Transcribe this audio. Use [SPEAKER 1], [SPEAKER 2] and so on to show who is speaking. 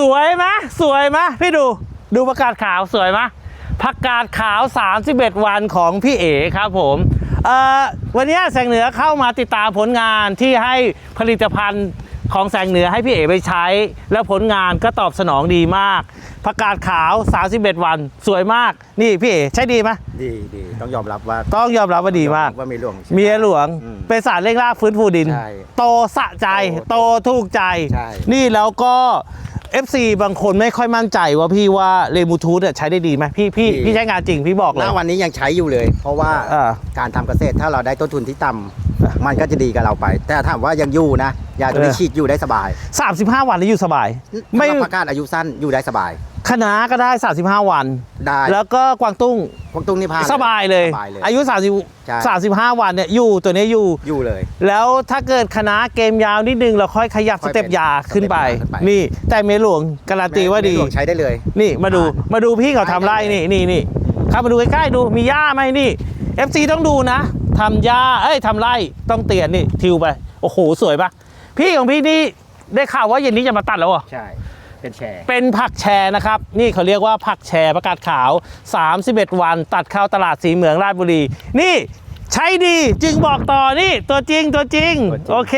[SPEAKER 1] สวยไหมสวยไหมพี่ดูดูประกาศขาวสวยไหมผักกาดขาว 31 วันของพี่เอ๋ครับผมเอ่อวันนี้แสงเหนือเข้ามาติดตามผลงานที่ให้ผลิตภัณฑ์ของแสงเหนือให้พี่เอ๋ไปใช้ แล้วผลงานก็ตอบสนองดีมากผักกาดขาว 31 วันสวยมาก นี่พี่เอ๋ใช้ดีไหม
[SPEAKER 2] ดีดีต้องยอมรับว่า
[SPEAKER 1] ต้องยอมรับว่าดีมาก
[SPEAKER 2] ว่ามีหลวง
[SPEAKER 1] เมียหลวง
[SPEAKER 2] อืม
[SPEAKER 1] เป็นสารเร่งรากฟื้นฟูดิน
[SPEAKER 2] ใช่
[SPEAKER 1] โตสะใจโต
[SPEAKER 2] โต
[SPEAKER 1] ถูกใจ
[SPEAKER 2] ใช่
[SPEAKER 1] นี่แล้วก็ FC บางคนไม่ค่อยมั่นใจว่าพี่ว่าเลมูทูธใช้ได้ดีไหมพี่พี่พี่ใช้งานจริงพี่บอก
[SPEAKER 2] ณ
[SPEAKER 1] เลย
[SPEAKER 2] วันนี้ยังใช้อยู่เลย เพราะว่า
[SPEAKER 1] อ่า
[SPEAKER 2] การทำเกษตรถ้าเราได้ต้นทุนที่ต่ำมันก็จะดีกับเราไป แต่ถามว่ายังอยู่นะยาตัวนี้
[SPEAKER 1] เออ
[SPEAKER 2] ฉีดอยู่ได้สบาย
[SPEAKER 1] 35 วันแล้วอยู่สบายไม่
[SPEAKER 2] ไม่ประกาศอายุสั้นอยู่ได้สบาย
[SPEAKER 1] คณะก็ได้ 35 วัน
[SPEAKER 2] ได้
[SPEAKER 1] แล้วก็กวางตุ้ง
[SPEAKER 2] พวกตุ้งนี่พาน
[SPEAKER 1] สบายเลย
[SPEAKER 2] สบายเลย
[SPEAKER 1] อายุ
[SPEAKER 2] ใช่
[SPEAKER 1] 30 35 วันเนี่ยอยู่ตัวนี้อยู่
[SPEAKER 2] อยู่เลย
[SPEAKER 1] แล้วถ้าเกิดคณะเกมยาวนิดนึงเราค่อยขยับ
[SPEAKER 2] ค่
[SPEAKER 1] ส
[SPEAKER 2] อย
[SPEAKER 1] เต็ป
[SPEAKER 2] เป็น
[SPEAKER 1] ยาขึ้นไป
[SPEAKER 2] สเต็ปยาขึ้นไป
[SPEAKER 1] นี่ แต่เมหลวงการันตีว่าดี
[SPEAKER 2] ในหลวงใช้ได้เลย
[SPEAKER 1] นี่มาดู
[SPEAKER 2] ผ่าน
[SPEAKER 1] มาดูพี่เขาทำไร่
[SPEAKER 2] ได้เลย
[SPEAKER 1] นี่นี่นี่ครับมาดูใกล้ๆดูมีหญ้าไหมนี่ FC ต้องดูนะทำหญ้าเอ้ยทำไร่ต้องเตียนนี่ทิวไป โอ้โหสวยปะพี่ของพี่นี่ได้ข่าวว่าเย็นนี้จะมาตัดแล้วเหรอ
[SPEAKER 2] ใช่ เป็นแชร์
[SPEAKER 1] เป็นผักแชร์นะครับ นี่เขาเรียกว่าผักแชร์ประกาศขาว 31 วัน ตัดเข้าตลาดสีเหมืองราชบุรี นี่ใช้ดีจึงบอกต่อนี่ตัวจริงตัวจริง
[SPEAKER 2] ตัวจริง
[SPEAKER 1] โอเค